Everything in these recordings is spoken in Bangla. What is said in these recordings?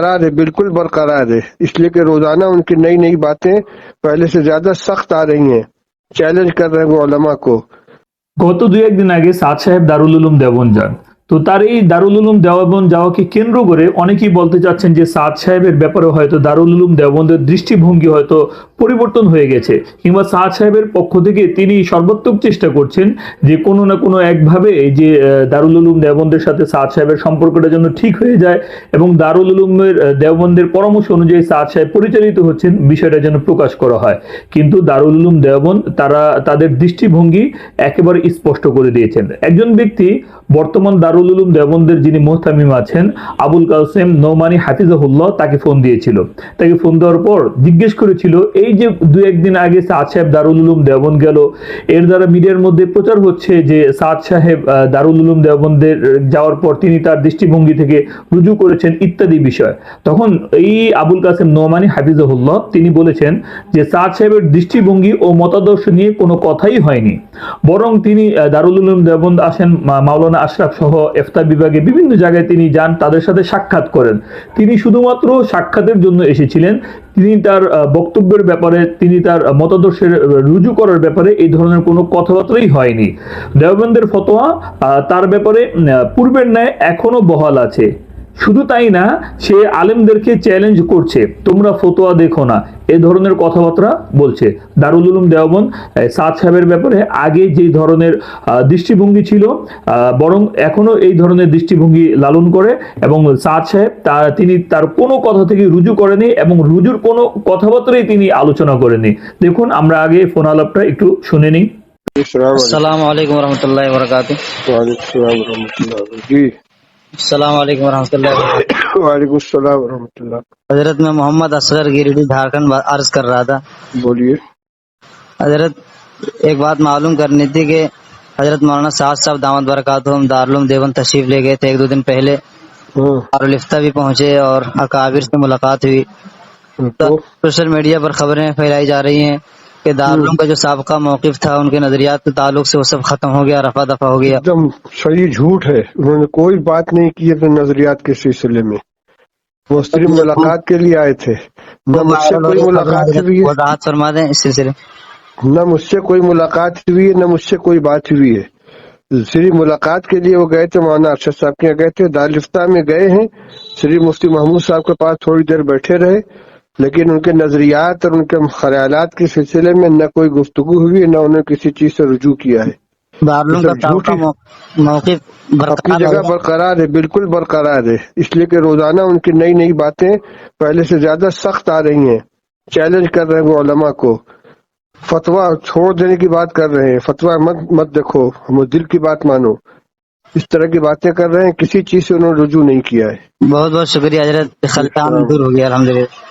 बरकरार है बिल्कुल बरकरार है इसलिए कि रोजाना उनकी नई नई बातें पहले से ज्यादा सख्त आ रही हैं चैलेंज कर रहे हैं वो उलमा को গত দুই একদিন আগে সাদ সাহেব দারুল উলুম দেওবন যান তো তার এই দারুল উলুম দেওবন যাওয়াকে কেন্দ্র করে অনেকেই বলতে চাচ্ছেন যে সাদ সাহেবের ব্যাপারে হয়তো দারুল উলুম দেওবন্দের দৃষ্টিভঙ্গি হয়তো পরিবর্তন হয়ে গেছে। কিংবা সাদ সাহেবের পক্ষ থেকে তিনি সর্বাত্মক চেষ্টা করছেন যে কোনো না কোনো একভাবে এই যে দারুল উলুম দেওবন্দের সাথে সাদ সাহেবের সম্পর্কটা যেন ঠিক হয়ে যায় এবং দারুল উলুমের দেওবন্দের পরামর্শ অনুযায়ী সাদ সাহেব পরিচালিত হচ্ছেন, বিষয়টা যেন প্রকাশ করা হয়। কিন্তু দারুল উলুম দেওবন্দ তারা, তাদের দৃষ্টিভঙ্গি একেবারে স্পষ্ট করে দিয়েছেন। একজন ব্যক্তি, বর্তমান দারুল উলুম দেওবন্দের যিনি মোহতামিম আছেন, আবুল কাসেম নৌমানি হাফিজাহুল্লাহ, তাকে ফোন দিয়েছিল। তাকে ফোন দেওয়ার পর জিজ্ঞেস করেছিল, এই যে দু একদিন আগে সাদ সাহেব দারুল উলুম দেওবন্দ গেল, এর দ্বারা মিডিয়ার মধ্যে প্রচার হচ্ছে যে সাদ সাহেব দারুল উলুম দেওবন্দের যাওয়ার পর তিনি তার দৃষ্টিভঙ্গি থেকে রুজু করেছেন ইত্যাদি বিষয়। তখন এই আবুল কাসেম নোমানি হাফিজাহুল্লাহ তিনি বলেছেন যে সাদ সাহেবের দৃষ্টিভঙ্গি ও মতাদর্শ নিয়ে কোনো কথাই হয়নি। বরং তিনি দারুল উলুম দেওবন্দ আসেন মাওলানা আশরাফ সহ এফতা বিভাগে বিভিন্ন জায়গায় তিনি যান, তাদের সাথে সাক্ষাৎ করেন। তিনি শুধুমাত্র সাক্ষাতের জন্য এসেছিলেন তিনি তার বক্তব্যের ব্যাপারে, তিনি তার মতাদর্শের রুজু করার ব্যাপারে এই ধরনের কোনো কথাবার্তাই হয়নি। দেওবন্দের ফতোয়া তার ব্যাপারে পূর্বের ন্যায় এখনও বহাল আছে। শুধু তাই না, সে আলেমদেরকে চ্যালেঞ্জ করছে। তোমরা ফতোয়া দেখো না। এ ধরনের কথাবার্তা বলছে। দারুল উলুম দেওবন সাদ সাহেবের ব্যাপারে আগে যে ধরনের দৃষ্টিভঙ্গি ছিল বরং এখনও এই ধরনের দৃষ্টিভঙ্গি লালন করে এবং সাদ সাহেব তা তিনি তার কোনো কথা থেকে রুজু করেনি এবং রুজুর কোনো কথাবার্তাই তিনি আলোচনা করেনি। দেখুন আমরা আগে ফোন আলাপটা একটু শুনে নিই। আসসালামু আলাইকুম। রহমতুল্লাহ বরকাত জি। السلام علیکم ورحمۃ اللہ وعلیکم السلام ورحمۃ اللہ۔ حضرت میں محمد اصغر گریڈی جھارکھنڈ عرض کر رہا تھا۔ بولیے۔ حضرت ایک بات معلوم کرنی تھی کہ حضرت مولانا سعد صاحب دامت برکاتہم دارالعلوم دیوبند تشریف لے گئے تھے ایک دو دن پہلے۔ ہاں۔ دارالفتہ بھی پہنچے اور اکابر سے ملاقات ہوئی۔ سوشل میڈیا پر خبریں پھیلائی جا رہی ہیں۔ کہ دارالعلوم کا جو سابقہ موقف تھا ان کے نظریات کے تعلق سے وہ سب ختم ہو گیا رفا دفع ہو گیا۔ ایک صحیح جھوٹ ہے۔ انہوں نے کوئی بات نہیں کی اپنے نظریات کے سلسلے میں۔ وہ صرف ملاقات کے لیے آئے تھے۔ نہ مجھ سے کوئی ملاقات وضاحت فرما دیں اس سلسلے۔ نہ مجھ سے کوئی ملاقات ہوئی ہے نہ مجھ سے کوئی بات ہوئی ہے۔ سری ملاقات کے لیے وہ گئے تھے مولانا ارشد صاحب کے یہاں گئے تھے دارالفتہ میں گئے ہیں۔ سری مفتی محمود صاحب کے پاس تھوڑی دیر بیٹھے رہے۔ لیکن ان کے نظریات اور ان کے خیالات کے سلسلے میں نہ کوئی گفتگو ہوئی نہ انہوں نے کسی چیز سے رجوع کیا ہے۔ موقف اپنی جگہ برقرار ہے بالکل برقرار ہے۔ اس لیے کہ روزانہ ان کی نئی نئی باتیں پہلے سے زیادہ سخت آ رہی ہیں۔ چیلنج کر رہے ہیں وہ علماء کو۔ فتویٰ چھوڑ دینے کی بات کر رہے ہیں۔ فتوا مت مت دیکھو ہم دل کی بات مانو۔ اس طرح کی باتیں کر رہے ہیں کسی چیز سے انہوں نے رجوع نہیں کیا ہے۔ بہت بہت شکریہ حضرت دور ہو گیا الحمدللہ۔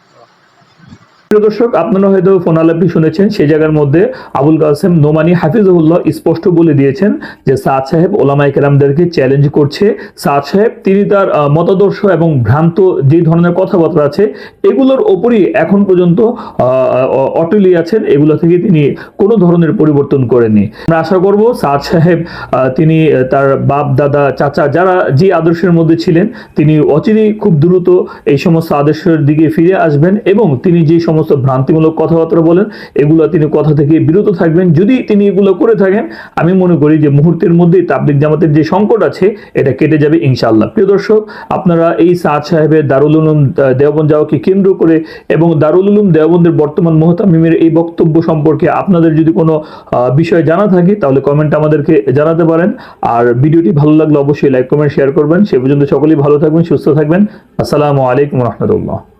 প্রিয় দর্শক, আপনারা হয়তো ফোন আলাপটি শুনেছেন, সেই জায়গার মধ্যে আবুল কাসেম নোমানি হাফিজুল্লাহ স্পষ্ট বলে দিয়েছেন যে সাদ সাহেব ওলামাই কেরামদেরকে চ্যালেঞ্জ করছে। সাদ সাহেব, তিনি তার মতাদর্শ এবং ভ্রান্ত যে ধরনের কথাবার্তা আছে, এগুলোর ওপরই এখন পর্যন্ত অটলি আছেন। এগুলো থেকে তিনি কোনো ধরনের পরিবর্তন করেননি। আমরা আশা করব সাদ সাহেব তিনি তার বাপ, দাদা, চাচা যারা যে আদর্শের মধ্যে ছিলেন, তিনি অচিরেই খুব দ্রুত এই সমস্ত আদর্শের দিকে ফিরে আসবেন এবং তিনি যে সমস্ত ভ্রান্তিমূলক কথাবার্তা বলেন, এগুলো তিনি কথা থেকে বিরত থাকবেন। যদি তিনি এগুলো করে থাকেন, আমি মনে করি যে মুহূর্তের মধ্যেই তাবলিক জামাতের যে সংকট আছে, এটা কেটে যাবে ইনশাআল্লাহ। প্রিয় দর্শক, আপনারা এই সাদ সাহেবের দারুল উলুম দেওবন্দ যাওয়াকে কেন্দ্র করে এবং দারুল উলুম দেওবন্দের বর্তমান মোহতামিমের এই বক্তব্য সম্পর্কে আপনাদের যদি কোনো বিষয় জানা থাকে, তাহলে কমেন্ট আমাদেরকে জানাতে পারেন। আর ভিডিওটি ভালো লাগলে অবশ্যই লাইক কমেন্ট শেয়ার করবেন। সে পর্যন্ত সকলেই ভালো থাকবেন, সুস্থ থাকবেন। আসসালামু আলাইকুম রহমতুল্লাহ।